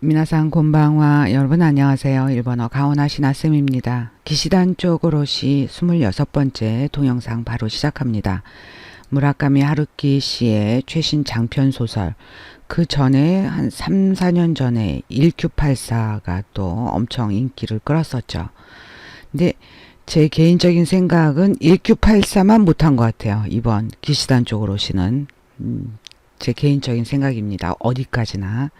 미나상 곤방와 여러분 안녕하세요. 일본어 가오나 시 나쌤입니다. 기시단 쪽으로시 26번째 동영상 바로 시작합니다. 무라카미 하루키 씨의 최신 장편 소설 그 전에 한 3, 4년 전에 1Q84가 또 엄청 인기를 끌었었죠. 근데 제 개인적인 생각은 1Q84만 못한 것 같아요. 이번 기시단 쪽으로시는 음, 제 개인적인 생각입니다. 어디까지나.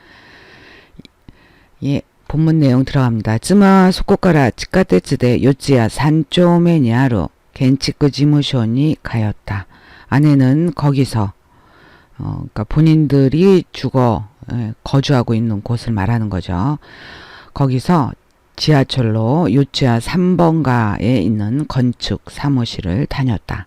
예, 본문 내용 들어갑니다. 쯔마 속고가라 치카테츠대 요지야 산조메니아로 겐치크 지무쇼니 가였다. 아내는 거기서 어, 그러니까 본인들이 주거 예, 거주하고 있는 곳을 말하는 거죠. 거기서 지하철로 요지야 3번가에 있는 건축 사무실을 다녔다.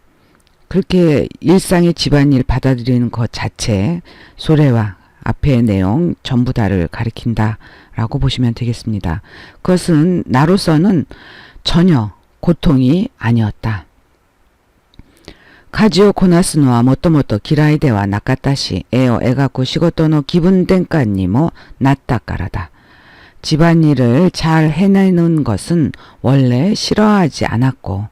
그렇게 일상의 집안일 받아들이는 것 자체 소래와 앞의 내용 전부 다를 가리킨다 라고 보시면 되겠습니다. 그것은 나로서는 전혀 고통이 아니었다. 가지오 코나스노와 모토모토 기라이데와 나카타시 에어 에가쿠 시고토노 기분 댄까니모 낫다까라다. 집안일을 잘 해내는 것은 원래 싫어하지 않았고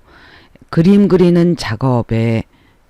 그림 그리는 작업에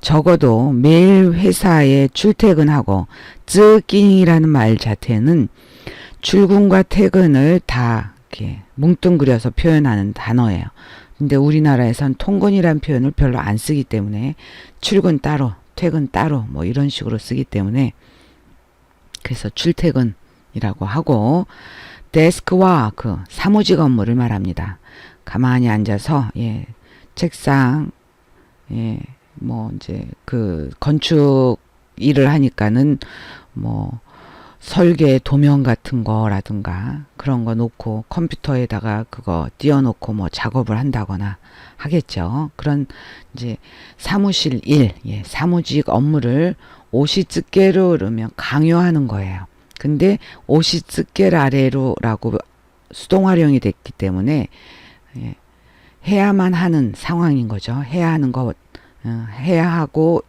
적어도 매일 회사에 출퇴근하고 쯔깅이라는 말 자체는 출근과 퇴근을 다 이렇게 뭉뚱그려서 표현하는 단어예요. 근데 우리나라에선 통근이란 표현을 별로 안 쓰기 때문에 출근 따로, 퇴근 따로 뭐 이런 식으로 쓰기 때문에 그래서 출퇴근이라고 하고 데스크와 그 사무직 업무를 말합니다. 가만히 앉아서 예, 책상 예, 뭐 이제 그 건축 일을 하니까는 뭐 설계 도면 같은 거라든가 그런 거 놓고 컴퓨터에다가 그거 띄워놓고 뭐 작업을 한다거나 하겠죠. 그런 이제 사무실 일, 예, 사무직 업무를 오시츠케로 그러면 강요하는 거예요. 근데 오시츠케 아래로라고 수동 활용이 됐기 때문에 예, 해야만 하는 상황인 거죠. 해야 하는 거 어, 해야 하고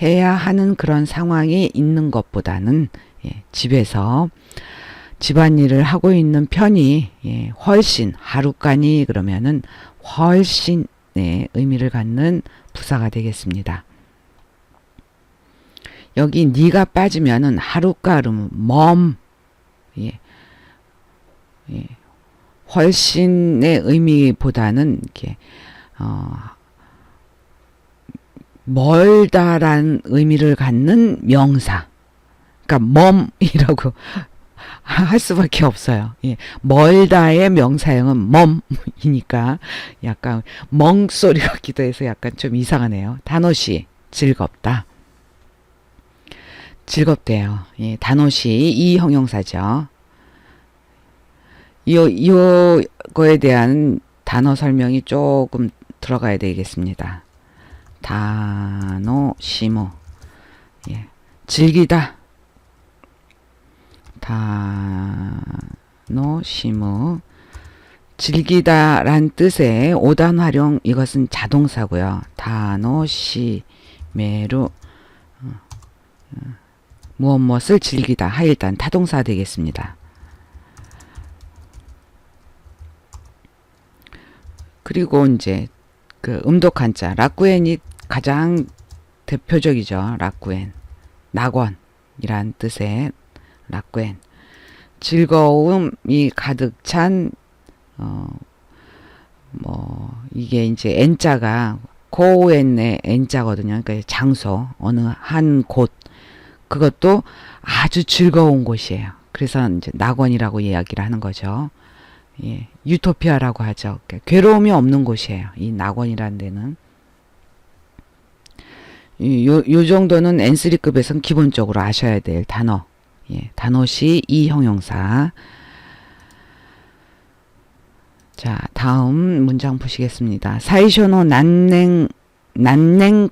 해야 하는 그런 상황이 있는 것보다는 예, 집에서 집안일을 하고 있는 편이 예, 훨씬 하루간이 그러면은 훨씬 네, 의미를 갖는 부사가 되겠습니다. 여기 니가 빠지면은 하루가름 멈 예, 예, 훨씬의 의미보다는 이렇게 어, 멀다란 의미를 갖는 명사. 그러니까 멈이라고 할 수밖에 없어요. 예. 멀다의 명사형은 멈이니까 약간 멍 소리 같기도 해서 약간 좀 이상하네요. 단어시 즐겁다. 즐겁대요. 예, 단어시 이 형용사죠. 요, 요거에 대한 단어 설명이 조금 들어가야 되겠습니다. 단어 시모 예. 즐기다 단어 시모 즐기다란 뜻의 오단 활용 이것은 자동사고요. 어, 무엇 무엇을 즐기다 하일단 타동사 되겠습니다. 그리고 이제 그 음독 한 자 라쿠엔이 가장 대표적이죠. 라쿠엔 낙원이란 뜻의 라쿠엔 즐거움이 가득 찬 어, 뭐, 이게 이제 N자가 고엔의 N자거든요. 그러니까 장소, 어느 한 곳. 그것도 아주 즐거운 곳이에요. 그래서 이제 낙원이라고 이야기를 하는 거죠. 예, 유토피아라고 하죠. 그러니까 괴로움이 없는 곳이에요. 이 낙원이라는 데는. 이- 요, 요 정도는 N3급에선 기본적으로 아셔야 될 단어. 예, 단어시 이 형용사. 자, 다음 문장 보시겠습니다. 사이쇼노 난냉 난냉